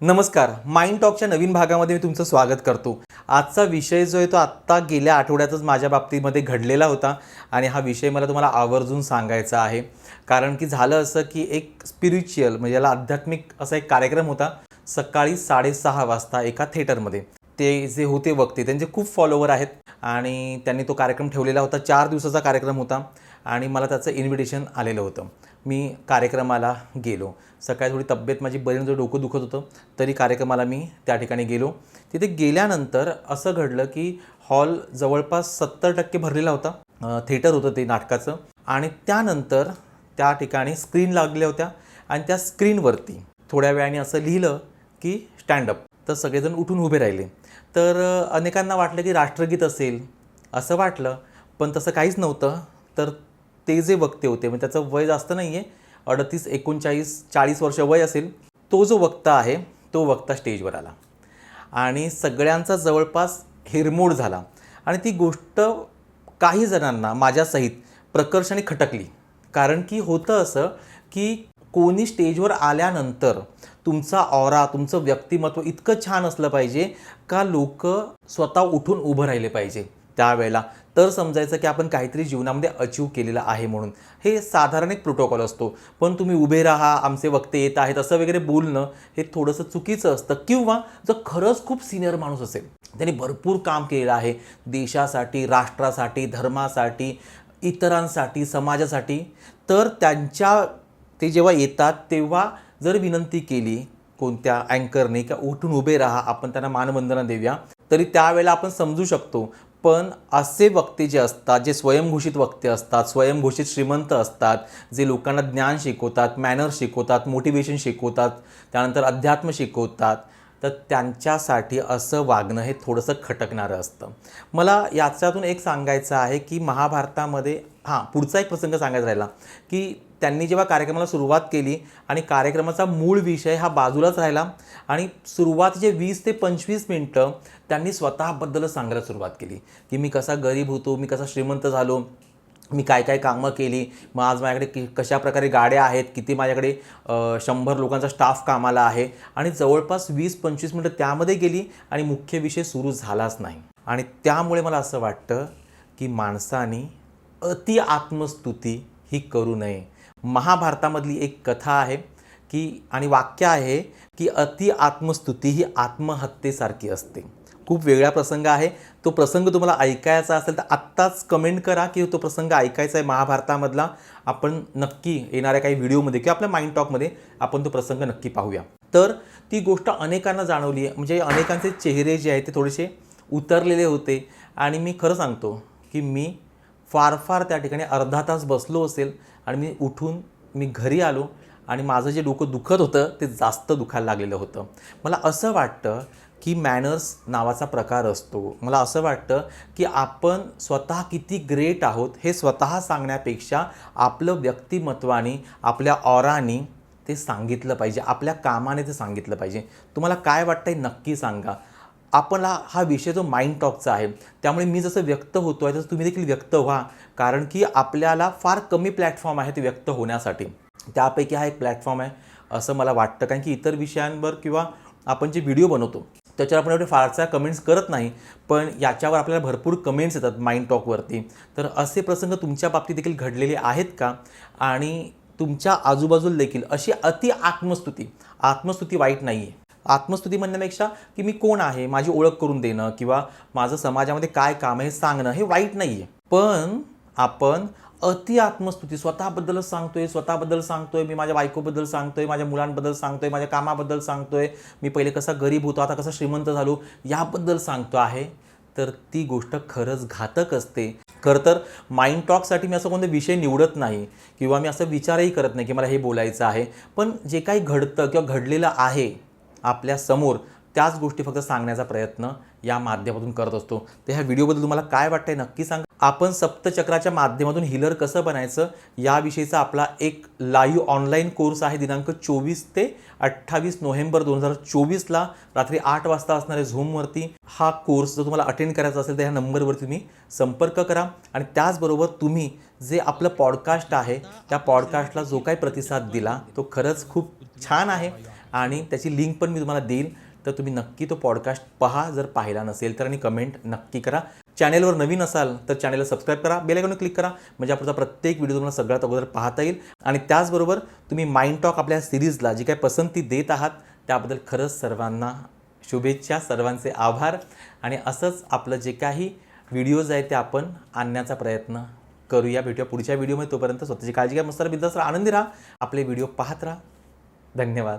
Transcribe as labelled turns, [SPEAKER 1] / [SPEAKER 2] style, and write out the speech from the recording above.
[SPEAKER 1] नमस्कार. माइंड टॉकच्या नवीन भागामध्ये मी तुमचं स्वागत करतो. आजचा विषय जो आहे तो आत्ता गेल्या आठवड्यातच माझ्या बाबतीमध्ये घडलेला होता आणि हा विषय मला तुम्हाला आवर्जून सांगायचा आहे. कारण की झालं असं की एक स्पिरिच्युअल म्हणजे याला आध्यात्मिक असा एक कार्यक्रम होता सकाळी साडेसहा वाजता एका थिएटरमध्ये ते जे होते वक्ते त्यांचे खूप फॉलोवर आहेत आणि त्यांनी तो कार्यक्रम ठेवलेला होता. चार दिवसाचा कार्यक्रम होता. आणि मला त्याचं इन्व्हिटेशन आलेलं होतं. मी कार्यक्रमाला गेलो. सकाळी थोडी तब्येत माझी बरी जर डोकं दुखत होतं तरी कार्यक्रमाला मी त्या ठिकाणी गेलो. तिथे गेल्यानंतर असं घडलं की हॉल जवळपास सत्तर टक्के भरलेला होता. थिएटर होतं ते नाटकाचं. आणि त्यानंतर त्या ठिकाणी स्क्रीन लागल्या होत्या. आणि त्या स्क्रीनवरती थोड्या वेळाने असं लिहिलं की स्टँडअप तर सगळेजण उठून उभे राहिले. तर अनेकांना वाटलं की राष्ट्रगीत असेल. असं वाटलं. पण तसं काहीच नव्हतं. तर ते जे वक्ते होते म्हणजे त्याचं वय जास्त नाही आहे अडतीस एकोणचाळीस चाळीस वर्ष वय असेल तो जो वक्ता आहे तो वक्ता स्टेजवर आला. आणि सगळ्यांचा जवळपास हिरमोड झाला. आणि ती गोष्ट काही जणांना माझ्यासहित प्रकर्षाने खटकली. कारण की होतं असं की कोणी स्टेजवर आल्यानंतर तुमचा ऑरा तुमचं व्यक्तिमत्व इतकं छान असलं पाहिजे का लोक स्वतः उठून उभं राहिले पाहिजे? त्यावेळेला. तर समजायचं की आपण काहीतरी जीवनामध्ये अचीव केलेलं आहे म्हणून. हे साधारण एक प्रोटोकॉल असतो. पण तुम्ही उभे राहा आमचे वक्ते येत आहेत असं वगैरे बोलणं हे थोडंसं चुकीचं असतं. किंवा जर खरंच खूप सिनियर माणूस असेल त्यांनी भरपूर काम केलेलं आहे देशासाठी राष्ट्रासाठी धर्मासाठी इतरांसाठी समाजासाठी तर त्यांच्या ते जेव्हा येतात तेव्हा जर विनंती केली कोणत्या अँकरने का उठून उभे राहा आपण त्यांना मानवंदना देऊया तरी त्यावेळेला आपण समजू शकतो पण असे वक्ते जे असतात जे स्वयंघोषित वक्ते असतात स्वयंघोषित श्रीमंत असतात जे लोकांना ज्ञान शिकवतात मॅनर शिकवतात मोटिवेशन शिकवतात त्यानंतर अध्यात्म शिकवतात तर त्यांच्यासाठी असं वागणं हे थोडंसं खटकणारं असतं. मला याच्यातून एक सांगायचं आहे की महाभारतामध्ये हां पुढचा एक प्रसंग सांगायचा राहिला की त्यांनी जेव्हा कार्यक्रमाला सुरुवात केली आणि कार्यक्रमाचा मूळ विषय हा बाजूलाच राहिला आणि सुरुवातीचे वीस ते पंचवीस मिनटं त्यांनी स्वतःबद्दलच सांगायला सुरुवात केली की मी कसा गरीब होतो मी कसा श्रीमंत झालो मी काय काय कामं केली मग आज माझ्याकडे कि कशा प्रकारे गाड्या आहेत किती माझ्याकडे शंभर लोकांचा स्टाफ कामाला आहे आणि जवळपास वीस पंचवीस मिनटं त्यामध्ये गेली आणि मुख्य विषय सुरू झालाच नाही. आणि त्यामुळे मला असं वाटतं की माणसाने अति आत्मस्तुती ही करू नये. महाभारतामधली एक कथा आहे की आणि वाक्य आहे की अति आत्मस्तुती ही आत्महत्येसारखी असते. खूप वेगळा प्रसंग आहे. तो प्रसंग तुम्हाला ऐकायचा असेल तर आत्ताच कमेंट करा की तो प्रसंग ऐकायचा आहे महाभारतामधला. आपण नक्की येणाऱ्या काही व्हिडिओमध्ये किंवा आपल्या माइंड टॉकमध्ये आपण तो प्रसंग नक्की पाहूया. तर ती गोष्ट अनेकांना जाणवली आहे. म्हणजे अनेकांचे चेहरे जे आहेत ते थोडेसे उतरलेले होते. आणि मी खरं सांगतो की मी फार फार त्या ठिकाणी अर्धा तास बसलो असेल आणि मी उठून मी घरी आलो आणि माझं जे डोकं दुखत होतं ते जास्त दुखायला लागलेलं होतं. मला असं वाटतं की मॅनर्स नावाचा प्रकार असतो. मला असं वाटतं की आपण स्वतः किती ग्रेट आहोत हे स्वतः सांगण्यापेक्षा आपलं व्यक्तिमत्वाने आपल्या ऑरानी ते सांगितलं पाहिजे आपल्या कामाने ते सांगितलं पाहिजे. तुम्हाला काय वाटतं आहे नक्की सांगा. आपला हा हा विषय जो माइंड टॉकचा आहे त्यामुळे मी जसं व्यक्त होतो आहे तसं तुम्ही देखील व्यक्त व्हा. कारण की आपल्याला फार कमी प्लॅटफॉर्म आहे ते व्यक्त होण्यासाठी. त्यापैकी हा एक प्लॅटफॉर्म आहे असं मला वाटतं. कारण की इतर विषयांवर किंवा आपण जे व्हिडिओ बनवतो त्याच्यावर आपण एवढे फारसा कमेंट्स करत नाही पण याच्यावर आपल्याला भरपूर कमेंट्स येतात माइंड टॉकवरती तर असे प्रसंग तुमच्या बाबतीत देखील घडलेले आहेत का? आणि तुमच्या आजूबाजूला देखील अशी अति आत्मस्तुती आत्मस्तुती वाईट नाही आहे आत्मस्तुती म्हणण्यापेक्षा की मी कोण आहे माझी ओळख करून देणं किंवा माझं समाजामध्ये काय काम आहे हे सांगणं हे वाईट नाही आहे पण आपण अति आत्मस्तुती. स्वतःबद्दलच सांगतोय स्वतःबद्दल सांगतोय मी माझ्या बायकोबद्दल सांगतोय माझ्या मुलांबद्दल सांगतोय माझ्या कामाबद्दल सांगतोय. मी पहिले कसा गरीब होतो आता कसा श्रीमंत झालो याबद्दल सांगतो आहे. तर ती गोष्ट खरंच घातक असते. खरं तर माइंड टॉकसाठी मी असं कोणता विषय निवडत नाही किंवा मी असं विचारही करत नाही की मला हे बोलायचं आहे. पण जे काही घडतं किंवा घडलेलं आहे आपल्यासमोर त्याच गोष्टी फक्त सांगण्याचा प्रयत्न या माध्यमातून करत असतो. तर ह्या व्हिडिओबद्दल तुम्हाला काय वाटतंय नक्की सांगा. आपण सप्तचक्राच्या माध्यमातून हिलर कसं बनायचं याविषयीचा आपला एक लाईव्ह ऑनलाईन कोर्स आहे दिनांक चोवीस ते अठ्ठावीस नोव्हेंबर दोन हजार चोवीसला रात्री आठ वाजता असणाऱ्या झूमवरती हा कोर्स जर तुम्हाला अटेंड करायचा असेल तर ह्या नंबरवरती तुम्ही संपर्क करा. आणि त्याचबरोबर तुम्ही जे आपलं पॉडकास्ट आहे त्या पॉडकास्टला जो काही प्रतिसाद दिला तो खरंच खूप छान आहे. आणि त्याची लिंक पण मी तुम्हाला देईल. तर तुम्ही नक्की तो पॉडकास्ट पहा जर पाहिला नसेल तर आणि कमेंट नक्की करा. चॅनेलवर नवीन असाल तर चॅनेलला सबस्क्राईब करा बेलायकॉन क्लिक करा. म्हणजे आपला प्रत्येक व्हिडिओ तुम्हाला सगळ्यात अगोदर पाहता येईल. आणि त्याचबरोबर तुम्ही माइंड टॉक आपल्या सिरीजला जी काही पसंती देत आहात त्याबद्दल खरंच सर्वांना शुभेच्छा सर्वांचे आभार. आणि असंच आपलं जे काही व्हिडिओज आहे ते आपण आणण्याचा प्रयत्न करूया. भेटूया पुढच्या व्हिडिओमध्ये तोपर्यंत स्वतःची काळजी घ्या मस्त बिंदास राहा आनंदी राहा. आपले व्हिडिओ पाहत राहा. धन्यवाद.